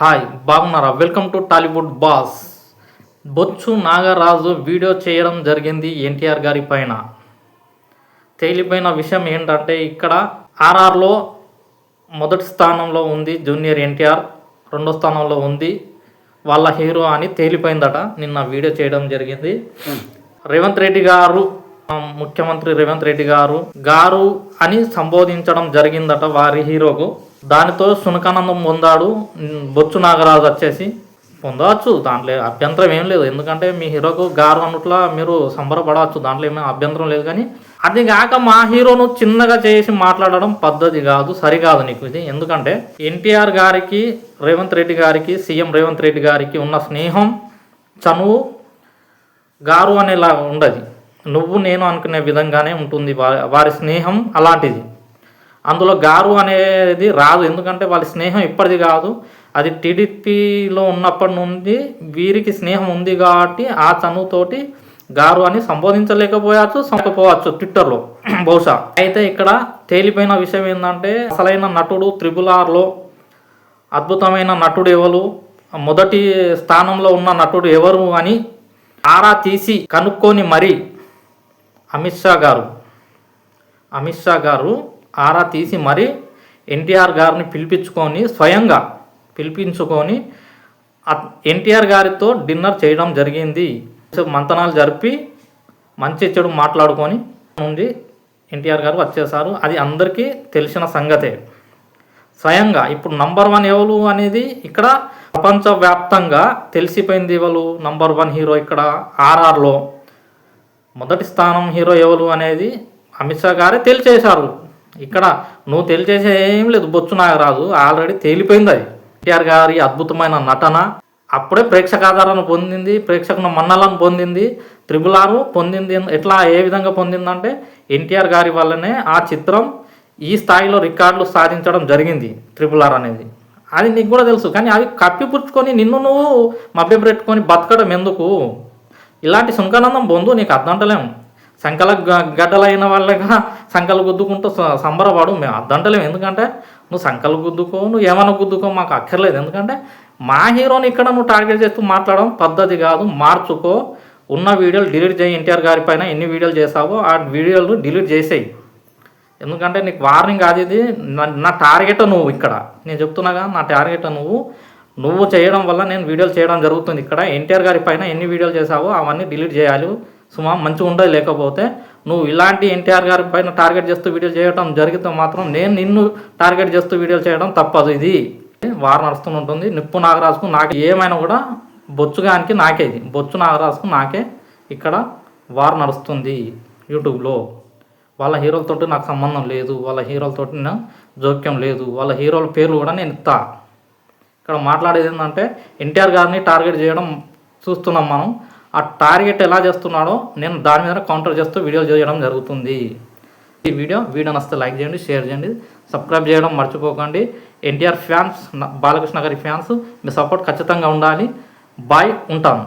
Hi బాగున్నారా? Welcome to Tollywood boss. Bochu Nagaraju video చేయడం జరిగింది ఎన్టీఆర్ గారి పైన. తేలిపోయిన విషయం ఏంటంటే ఇక్కడ ఆర్ఆర్లో మొదటి స్థానంలో ఉంది జూనియర్ ఎన్టీఆర్ రెండో స్థానంలో ఉంది వాళ్ళ హీరో అని తేలిపోయిందట నిన్న వీడియో చేయడం జరిగింది. రేవంత్ రెడ్డి గారు ముఖ్యమంత్రి రేవంత్ రెడ్డి గారు గారు అని సంబోధించడం జరిగిందట వారి హీరోకు. దానితో సునకానందం పొందాడు. బొచ్చు నాగరాజు వచ్చేసి పొందవచ్చు దాంట్లో అభ్యంతరం ఏం లేదు. ఎందుకంటే మీ హీరోకు గారు అన్నట్లా మీరు సంబరపడవచ్చు. దాంట్లో ఏమీ అభ్యంతరం లేదు. కానీ అది కాక మా హీరోను చిన్నగా చేసి మాట్లాడడం పద్ధతి కాదు సరికాదు నీకు ఇది. ఎందుకంటే ఎన్టీఆర్ గారికి రేవంత్ రెడ్డి గారికి సీఎం రేవంత్ రెడ్డి గారికి ఉన్న స్నేహం చనువు గారు అనేలా ఉండదు. నువ్వు నేను అనుకునే విధంగానే ఉంటుంది. వారి స్నేహం అలాంటిది. అందులో గారు అనేది రాదు. ఎందుకంటే వాళ్ళ స్నేహం ఇప్పటిది కాదు. అది టీడీపీలో ఉన్నప్పటి నుండి వీరికి స్నేహం ఉంది కాబట్టి ఆ చనువుతోటి గారు అని సంబోధించలేకపోవచ్చు సంకపోవచ్చు ట్విట్టర్లో. బహుశా. అయితే ఇక్కడ తేలిపోయిన విషయం ఏంటంటే అసలైన నటుడు త్రిబుల్ ఆర్లో అద్భుతమైన నటుడు ఎవరు? మొదటి స్థానంలో ఉన్న నటుడు ఎవరు అని ఆరా తీసి కనుక్కొని మరి అమిత్ షా గారు. అమిత్ షా గారు ఆరా తీసి మరి ఎన్టీఆర్ గారిని పిలిపించుకొని స్వయంగా పిలిపించుకొని ఎన్టీఆర్ గారితో డిన్నర్ చేయడం జరిగింది. మంతనాలు జరిపి మంచి చెడు మాట్లాడుకొని నుండి ఎన్టీఆర్ గారు వచ్చేసారు అది అందరికీ తెలిసిన సంగతే. స్వయంగా ఇప్పుడు నంబర్ వన్ ఎవరు అనేది ఇక్కడ ప్రపంచవ్యాప్తంగా తెలిసిపోయింది ఎవరు? నంబర్ వన్ హీరో ఇక్కడ ఆర్ఆర్లో. మొదటి స్థానం హీరో ఎవరు అనేది అమిత్ షా గారే తెలిసేశారు ఇక్కడ నువ్వు తెలిచేసేది ఏం లేదు బొచ్చు నాగరాజు. ఆల్రెడీ తేలిపోయింది అది. ఎన్టీఆర్ గారి అద్భుతమైన నటన. అప్పుడే ప్రేక్షక ఆధారాన్ని పొందింది ప్రేక్షకుల మన్నలను పొందింది త్రిబుల్ ఆరు పొందింది. ఎట్లా ఏ విధంగా పొందిందంటే ఎన్టీఆర్ గారి వల్లనే ఆ చిత్రం ఈ స్థాయిలో రికార్డులు సాధించడం జరిగింది త్రిబుల్ ఆర్ అనేది. అది నీకు కూడా తెలుసు కానీ అవి కప్పిపుచ్చుకొని నిన్ను నువ్వు మభ్యపెట్టుకొని బతకడం ఎందుకు? ఇలాంటి సుంకానందం పొందు నీకు అర్థంటలేము సంకల గ- గడ్డలైన వాళ్ళగా సంకలు గుద్దుకుంటూ సంబరపడు. మేము అద్దంటలేము ఎందుకంటే నువ్వు సంకలు గుద్దుకో నువ్వు ఏమైనా గుద్దుకో మాకు అక్కర్లేదు. ఎందుకంటే మా హీరోని ఇక్కడ నువ్వు టార్గెట్ చేస్తూ మాట్లాడడం పద్ధతి కాదు. మార్చుకో. ఉన్న వీడియోలు డిలీట్ చేయి ఎన్టీఆర్ గారి పైన. ఎన్ని వీడియోలు చేసావో ఆ వీడియోలు డిలీట్ చేసేయి. ఎందుకంటే నీకు వార్నింగ్ అది ఇది. నా- నా టార్గెట్ నువ్వు ఇక్కడ. నేను చెప్తున్నాగా నా టార్గెట్ నువ్వు. నువ్వు చేయడం వల్ల నేను వీడియోలు చేయడం జరుగుతుంది ఇక్కడ. ఎన్టీఆర్ గారి పైన ఎన్ని వీడియోలు చేసావో అవన్నీ డిలీట్ చేయాలి. సుమా మంచిగా ఉండదు లేకపోతే నువ్వు ఇలాంటి ఎన్టీఆర్ గారి పైన టార్గెట్ చేస్తూ వీడియో చేయడం జరిగితే మాత్రం నేను నిన్ను టార్గెట్ చేస్తూ వీడియోలు చేయడం తప్పదు ఇది. వారు నడుస్తూ ఉంటుంది. నిప్పు నాగరాజుకు నాకు ఏమైనా కూడా బొచ్చుగానికి నాకే ఇది. బొచ్చు నాగరాజుకు నాకే ఇక్కడ వార్ నడుస్తుంది యూట్యూబ్లో. వాళ్ళ హీరోలతో నాకు సంబంధం లేదు. వాళ్ళ హీరోలతో జోక్యం లేదు. వాళ్ళ హీరోల పేర్లు కూడా నేను ఇస్తా ఇక్కడ మాట్లాడేది ఏంటంటే ఎన్టీఆర్ గారిని టార్గెట్ చేయడం చూస్తున్నాం మనం. ఆ టార్గెట్ ఎలా చేస్తున్నాడో నేను దాని మీద కౌంటర్ చేస్తూ వీడియో చేయడం జరుగుతుంది. ఈ వీడియో వీడియో నస్తే లైక్ చేయండి షేర్ చేయండి సబ్స్క్రైబ్ చేయడం మర్చిపోకండి. ఎన్టీఆర్ ఫ్యాన్స్ బాలకృష్ణ గారి ఫ్యాన్స్ మీ సపోర్ట్ ఖచ్చితంగా ఉండాలి. బాయ్ ఉంటాను.